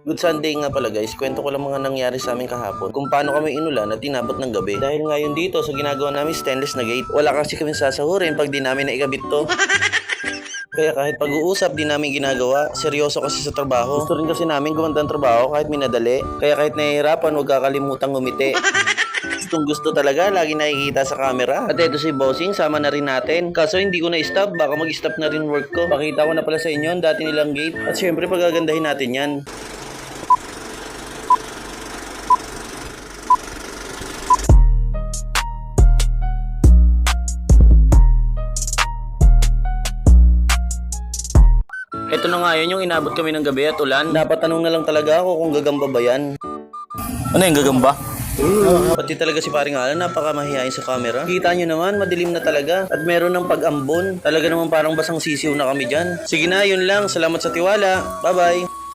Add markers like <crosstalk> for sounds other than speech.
Good Sunday nga pala guys, kwento ko lang mga nangyari sa amin kahapon kung paano kami inulan at tinapot ng gabi. Dahil ngayon dito sa ginagawa namin stainless na gate, wala kasi kami sasahurin pag di namin naikabit to. <laughs> Kaya kahit pag-uusap di namin ginagawa, seryoso kasi sa trabaho. Gusto rin kasi namin gumanda ang trabaho kahit minadali. Kaya kahit nahihirapan, huwag kakalimutan ngumiti. <laughs> Gustong gusto talaga, lagi nakikita sa camera. At eto si Bossing, sama na rin natin. Kaso hindi ko na-stop, baka mag-stop na rin work ko. Pakita ko na pala sa inyo ang dati nilang gate. At syempre pagagandahin natin yan. Ito na nga yun yung inabot kami ng gabi at ulan. Dapat tanong na lang talaga ako kung gagamba ba yan. Ano yung gagamba? Pati talaga si paring Alan, napakamahihain sa camera. Kita nyo naman, madilim na talaga. At meron ng pag-ambon. Talaga naman parang basang sisiw na kami dyan. Sige na, yun lang. Salamat sa tiwala. Bye-bye.